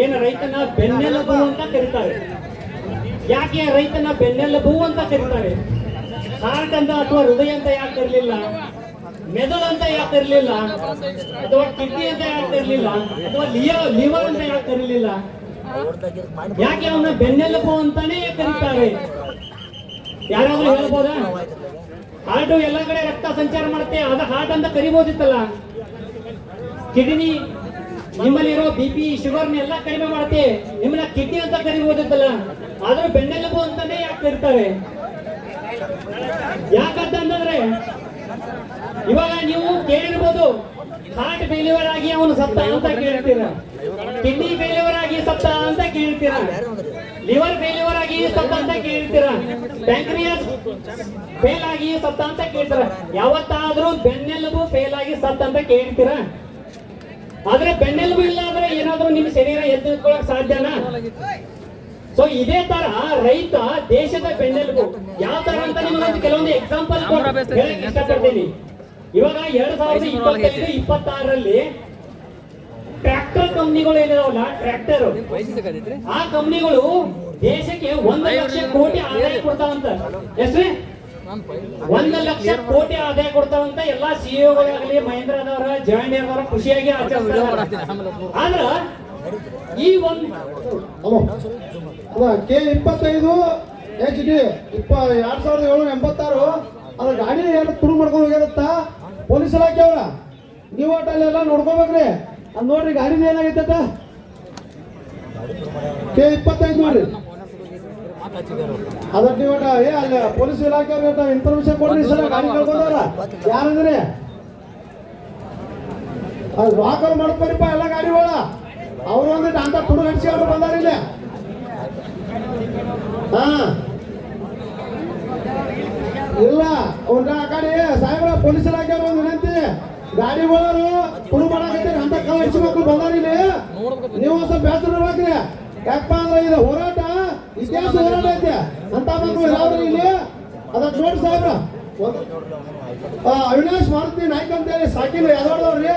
ಏನು ರೈತನ ಬೆನ್ನೆಲುಬು ಅಂತ ಕರೀತಾರೆ. ಯಾಕೆ ರೈತನ ಬೆನ್ನೆಲುಬು ಅಂತ ಕರೀತಾರೆ? ಹಾರ್ಟ್ ಅಂತ ಅಥವಾ ಹೃದಯ ಅಂತ ಯಾಕೆ ಕರಲಿಲ್ಲ ಮೆದುಳು ಅಂತ ಯಾಕೆ ಇರಲಿಲ್ಲ? ಅಥವಾ ಕಿಡ್ನಿ ಅಂತ ಯಾಕೆ ಇರಲಿಲ್ಲ? ಅಥವಾ ಲಿಯೋ, ಲಿವರ್ ಅಂತ ಯಾಕೆ ಇರಲಿಲ್ಲ? ಯಾಕೆ ಅವನ ಬೆನ್ನೆಲುಬು ಅಂತಾನೆ ಕರೀತಾರೆ? ಯಾರಾದ್ರೂ ಹೇಳ್ಬೋದಾ? ಹಾರ್ಟು ಎಲ್ಲ ಕಡೆ ರಕ್ತ ಸಂಚಾರ ಮಾಡುತ್ತೆ, ಅದ ಹಾರ್ಟ್ ಅಂತ ಕರಿಬೋದಿತ್ತಲ್ಲ. ಕಿಡ್ನಿ ನಿಮ್ಮಲ್ಲಿರೋ ಬಿ ಪಿ ಶುಗರ್ನೆಲ್ಲ ಕಡಿಮೆ ಮಾಡುತ್ತೆ. ನಿಮ್ಮನ್ನ ಕಿಡ್ನಿ ಅಂತ ಕರಿಬೋದಿತ್ತಲ್ಲ. ಆದ್ರೂ ಬೆನ್ನೆಲುಬು ಅಂತಾನೆ ಯಾಕೆ ಯಾಕಂತ ಅಂತಂದ್ರೆ ಇವಾಗ ನೀವು ಕೇಳಿರ್ಬೋದು ಹಾರ್ಟ್ ಫೇಲ್ಯೂರ್ ಆಗಿ ಅವನು ಸತ್ತ ಅಂತ ಕೇಳ್ತೀರ? ಕಿಡ್ನಿ ಫೇಲ್ಯೂರ್ ಆಗಿ ಸತ್ತ ಅಂತ ಕೇಳ್ತೀರ? ಲಿವರ್ ಫೇಲ್ಯೂರ್ ಆಗಿ ಸತ್ತ ಅಂತ ಕೇಳ್ತೀರ? ಪ್ಯಾಂಕ್ರಿಯಸ್ ಫೇಲ್ ಆಗಿ ಸತ್ತ ಅಂತ ಕೇಳ್ತೀರ? ಯಾವತ್ತಾದ್ರೂ ಬೆನ್ನೆಲುಬು ಫೇಲ್ ಆಗಿ ಸತ್ತ ಅಂತ ಕೇಳ್ತೀರ? ಆದ್ರೆ ಬೆನ್ನೆಲುಬು ಇಲ್ಲ ಅಂದ್ರೆ ಏನಾದ್ರೂ ನಿಮ್ ಶರೀರ ಎದ್ದುಕೊಳ್ಳಕ್ ಸಾಧ್ಯನಾ? ಸೊ ಇದೇ ತರ ರೈತ ದೇಶದ ಬೆನ್ನೆಲುಬು. ಯಾವ ತರ ಅಂತ ನಿಮ್ಗೆ ಕೆಲವೊಂದು ಎಕ್ಸಾಂಪಲ್ ಹೇಳಕ್ ಇಷ್ಟಪಡ್ತೀನಿ. ಇವಾಗ ಎರಡ್ ಸಾವಿರದ ಇಪ್ಪತ್ತೈದು ಇಪ್ಪತ್ತಾರರಲ್ಲಿ ಟ್ರ್ಯಾಕ್ಟರ್ ಕಂಪ್ನಿಗಳು ಏನಿದಾವಲ್ಲ ಟ್ರ್ಯಾಕ್ಟರ್. ಆ ಕಂಪ್ನಿಗಳು ದೇಶಕ್ಕೆ ಒಂದು ಲಕ್ಷ ಕೋಟಿ ಆದಾಯ ಕೊಡ್ತಾವಂತ. ಎಷ್ಟ್ರಿ? ಒಂದು ಲಕ್ಷ ಕೋಟಿ ಆದಾಯ ಕೊಡ್ತಾವಂತ ಎಲ್ಲಾ ಸಿಇಒಗಳಾಗಲಿ ಮಹೇಂದ್ರದವರ ಜಾಯಿಂಟ್ ಅವರ ಖುಷಿಯಾಗಿ ಆದ್ರ ಈ ಒಂದು ಕೆ ಇಪ್ಪತ್ತೈದು ಎಚ್ ಡಿ ಇಪ್ಪ, ಎರಡ್ ಸಾವಿರದ ಏಳ್ನೂರ ಎಂಬತ್ತಾರು, ಅದ್ರ ಗಾಡಿ ಏನು ತುಡು ಮಾಡ್ಕೊಂಡು ಹೋಗಿರುತ್ತಾ? ಪೊಲೀಸ್ ಇಲಾಖೆ ಅವ್ರ? ನೀವು ಒಟ್ಟು ಎಲ್ಲ ನೋಡ್ಕೋಬೇಕ್ರಿ. ಅದ್ ನೋಡ್ರಿ ಗಾಡಿನ ಏನಾಗೈತೆ ಕೆ ಇಪ್ಪತ್ತೈದು ನೋಡ್ರಿ. ನೀವು ಒಟ್ಟ ಏ ಅಲ್ಲ ಪೊಲೀಸ್ ಇಲಾಖೆ ಅವ್ರಿಗೆ ಇನ್ಫಾರ್ಮೇಶನ್ ಕೊಡ್ರಿ ಸರ್ ಸಲ ಗಾಡಿ ಕಳ್ಕೊಂಡವ್ರ. ಯಾರಂದ್ರೆ? ಅದು ವಾಕರ್ ಮಾಡ್ಕೊರಿಪ್ಪ ಎಲ್ಲ ಗಾಡಿಗಳ ಅವ್ರು ಒಂದಿಟ್ಟು ಅಂತ ತುಡು ಹಡ್ಸಿ ಅವ್ರು ಬಂದಾರ ಇಲ್ಲಿ. ಹಾ. ಇಲ್ಲ ಅವ್ರ ಆ ಕಡೆ ಸಾಹೇಬ್ರ ಪೊಲೀಸ್ ಇಲಾಖೆ ಅವ್ರ ಒಂದು ವಿನಂತಿ. ಗಾಡಿಗಳು ತುಡು ಮಾಡಾಕತ್ತೀರಿ ಅಂತ ಹಡಿಸಿ ಮಕ್ಕಳು ಬಂದಾರ ಇಲ್ಲಿ. ನೀವು ಸ್ವಲ್ಪ ಬೇಸರ ಯಾಕಪ್ಪ ಅಂದ್ರೆ ಇದು ಹೋರಾಟ. ಇತಿಹಾಸ ಏನೈತೆ ಐತೆ ಅಂತ ಮಕ್ಕಳು ಯಾವ್ದ್ರಿ ಇಲ್ಲಿ? ಅದಕ್ಕೆ ನೋಡಿ ಸಾಹೇಬ್ರ. ಅವಿನಾಶ್ ಮಾರುತಿ ನಾಯ್ಕ ಅಂತ ಹೇಳಿ ಸಾಕಿಲ್ಲ ಯಾದವ್ರದವ್ರಿ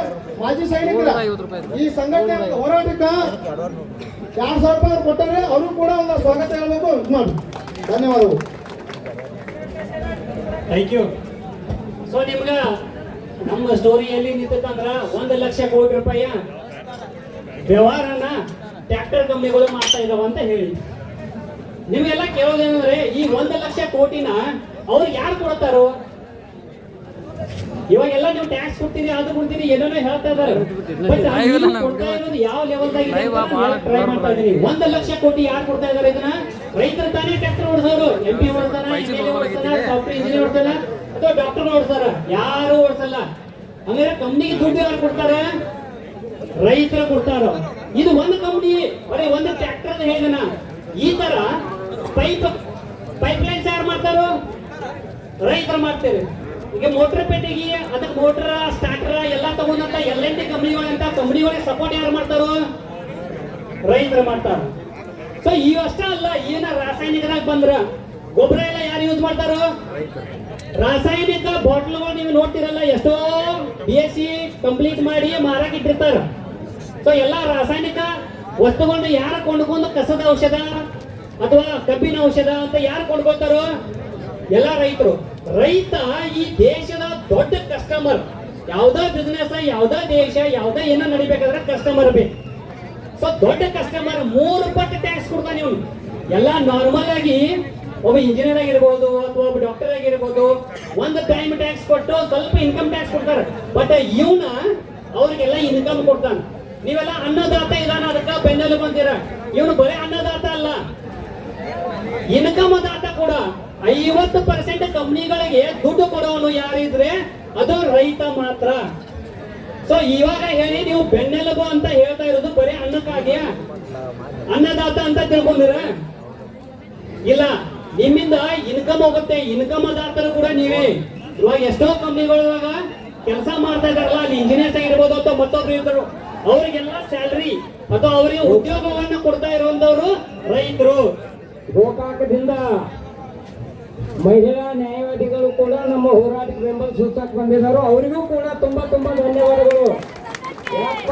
ಮಾಜಿ ಸೈನಿಕರ. ಈ ಸಂಘಟನೆ ಹೋರಾಟಕ್ಕ ಎರಡ್ ಸಾವಿರ ರೂಪಾಯಿ ಕೊಟ್ಟರೆ ಅವರು ಕೂಡ ಒಂದು ಸ್ವಾಗತ ಹೇಳಬೇಕು. ಇದು ಮಾಡಿ. ಧನ್ಯವಾದಗಳು. ಥ್ಯಾಂಕ್ ಯು ಸೊ ನಿಮ್ಗ ನಮ್ಮ ಸ್ಟೋರಿಯಲ್ಲಿ ನಿಂತಂದ್ರ ಒಂದು ಲಕ್ಷ ಕೋಟಿ ರೂಪಾಯಿಯ ವ್ಯವಹಾರನ ಟ್ರ್ಯಾಕ್ಟರ್ ಕಂಪ್ನಿಗಳು ಮಾಡ್ತಾ ಇದಾವ ಅಂತ ಹೇಳಿ. ನಿಮ್ಗೆಲ್ಲ ಕೇಳೋದೇನಂದ್ರೆ ಈ ಒಂದು ಲಕ್ಷ ಕೋಟಿನ ಅವ್ರು ಯಾರು ಕೊಡ್ತಾರೋ? ಇವಾಗೆಲ್ಲ ನೀವು ಟ್ಯಾಕ್ಸ್ ಕೊಡ್ತೀರಿ ಅದು ಕೊಡ್ತೀರಿ ಏನೇನೋ ಹೇಳ್ತಾ ಇದಾರೆ ಯಾವ ಲೆವೆಲ್ದಾಗ ಟ್ರೈ ಮಾಡ್ತಾ ಇದೀನಿ ಒಂದು ಲಕ್ಷ ಕೋಟಿ ಯಾರು ಕೊಡ್ತಾ ಇದಾರೆ ಇದನ್ನ? ರೈತರು ತಾನೇ ಟ್ರ್ಯಾಕ್ಟರ್ ಓಡಿಸೋರು. ಎಂ ಪಿ ಓಡಿಸ್ತಾರ ಸಾಫ್ಟ್ವೇರ್ ಇಂಜಿನಿಯರ್ ಓಡಿಸ್ತಾನ ಅಥವಾ ಡಾಕ್ಟರ್ ಓಡಿಸ್ತಾರ ಯಾರು ಓಡಿಸಲ್ಲ. ಹಂಗಾರೆ ಕಂಪ್ನಿಗೆ ದುಡ್ಡು ಯಾರು ಕೊಡ್ತಾರ? ರೈತರು ಕೊಡ್ತಾರ? ಇದು ಒಂದು ಕಂಪ್ನಿ ಬರೀ ಒಂದು ಟ್ರ್ಯಾಕ್ಟರ್ ಹೇಗನ? ಈ ತರ ಪೈಪ್ ಪೈಪ್ ಲೈನ್ಸ್ ಯಾರು ಮಾಡ್ತಾರೋ? ರೈತರು ಮಾಡ್ತೇವೆ ಈಗ ಮೋಟರ್ ಪೇಟೆಗೆ ಅದಕ್ಕೆ ಮೋಟರ್ ಸ್ಟಾರ್ಟರ್ ಎಲ್ಲ ತಗೊಂಡಂತ ಎಲ್ ಎನ್ ಟಿ ಕಂಪ್ನಿಗಳಂತ ಕಂಪ್ನಿಗಳಿಗೆ ಸಪೋರ್ಟ್ ಯಾರು ಮಾಡ್ತಾರೋ? ರೈತರು ಮಾಡ್ತಾರ. ಸೊ ಇವಷ್ಟ ಅಲ್ಲ, ಏನ ರಾಸಾಯನಿಕದಾಗ ಬಂದ್ರ? ಗೊಬ್ಬರ ಎಲ್ಲ ಯಾರು ಯೂಸ್ ಮಾಡ್ತಾರೋ? ರಾಸಾಯನಿಕ ಬಾಟ್ಲ್ಗಳು ನೀವು ನೋಡ್ತಿರಲ್ಲ, ಎಷ್ಟೋ ಬಿ ಎಸ್ ಸಿ ಕಂಪ್ಲೀಟ್ ಮಾಡಿ ಮಾರಾಕ್ ಇಟ್ಟಿರ್ತಾರ. ಸೊ ಎಲ್ಲಾ ರಾಸಾಯನಿಕ ವಸ್ತುಗಳನ್ನ ಯಾರು ಕೊಂಡ್ಕೊಂಡು ಕಸದ ಔಷಧ ಅಥವಾ ಕಬ್ಬಿನ ಔಷಧ ಅಂತ ಯಾರು ಕೊಂಡ್ಕೊತಾರೋ ಎಲ್ಲ ರೈತರು. ರೈತ ಈ ದೇಶದ ದೊಡ್ಡ ಕಸ್ಟಮರ್ ಯಾವ್ದೋ ಬಿಸ್ನೆಸ್ ಯಾವ್ದೋ ದೇಶ, ಯಾವ್ದೋ ಏನೋ ನಡಿಬೇಕಾದ್ರೆ ಕಸ್ಟಮರ್ ಬೇಕು ಸೊ ದೊಡ್ಡ ಕಸ್ಟಮರ್ ಮೂರು ಪಟ್ಟು ಟ್ಯಾಕ್ಸ್ ಕೊಡ್ತಾನೆ ಇವನು. ಎಲ್ಲ ನಾರ್ಮಲ್ ಆಗಿ ಒಬ್ಬ ಇಂಜಿನಿಯರ್ ಆಗಿರ್ಬೋದು ಅಥವಾ ಒಬ್ಬ ಡಾಕ್ಟರ್ ಆಗಿರ್ಬೋದು ಒಂದು ಟೈಮ್ ಟ್ಯಾಕ್ಸ್ ಕೊಟ್ಟು ಸ್ವಲ್ಪ ಇನ್ಕಮ್ ಟ್ಯಾಕ್ಸ್ ಕೊಡ್ತಾರೆ. ಬಟ್ ಇವನ ಅವ್ರಿಗೆಲ್ಲ ಇನ್ಕಮ್ ಕೊಡ್ತಾನೆ. ನೀವೆಲ್ಲ ಅನ್ನದಾತ ಇದಾನ ಅದಕ್ಕ ಬೆನ್ನೆಲು ಬಂದಿರ ಇವನು ಬರೀ ಅನ್ನದಾತ ಅಲ್ಲ. ಇನ್ಕಮ್ ದಾತ ಕೂಡ ಐವತ್ತು ಪರ್ಸೆಂಟ್ ಕಂಪ್ನಿಗಳಿಗೆ ದುಡ್ಡು ಕೊಡೋನು ಯಾರಿದ್ರೆ ಅದು ರೈತ ಮಾತ್ರ. ಸೊ ಇವಾಗ ಹೇಳಿ ನೀವು ಬೆನ್ನೆಲುಬು ಅಂತ ಹೇಳ್ತಾ ಇರೋದು ಬರೀ ಅನ್ನಕ್ಕಾಗಿಯಾ? ಅನ್ನದಾತ ಅಂತ ತಿಳ್ಕೊಂಡಿರ? ಇಲ್ಲ, ನಿಮ್ಮಿಂದ ಇನ್ಕಮ್ ಹೋಗುತ್ತೆ. ಇನ್ಕಮ್ ದಾತರು ಕೂಡ ನೀವೇ. ಇವಾಗ ಎಷ್ಟೋ ಕಂಪ್ನಿಗಳು ಇವಾಗ ಕೆಲಸ ಮಾಡ್ತಾ ಇದಾರಲ್ಲ, ಅಲ್ಲಿ ಇಂಜಿನಿಯರ್ಸ್ ಆಗಿರ್ಬೋದು ಅಥವಾ ಮತ್ತೊಬ್ರು ಇರ್ತಾರೆ ಅವರಿಗೆಲ್ಲ ಸ್ಯಾಲ್ರಿ ಅಥವಾ ಅವರಿಗೆ ಉದ್ಯೋಗವನ್ನ ಕೊಡ್ತಾ ಇರುವಂತವ್ರು ರೈತರು. ಗೋಕಾಕದಿಂದ ಮಹಿಳಾ ನ್ಯಾಯವಾದಿಗಳು ಕೂಡ ನಮ್ಮ ಹೋರಾಟಕ್ಕೆ ಬೆಂಬಲ ಸೂಚಕ ಬಂದಿದ್ದಾರೆ. ಅವರಿಗೂ ಕೂಡ ತುಂಬಾ ತುಂಬಾ ಧನ್ಯವಾದಗಳು. ಯಾಕಪ್ಪ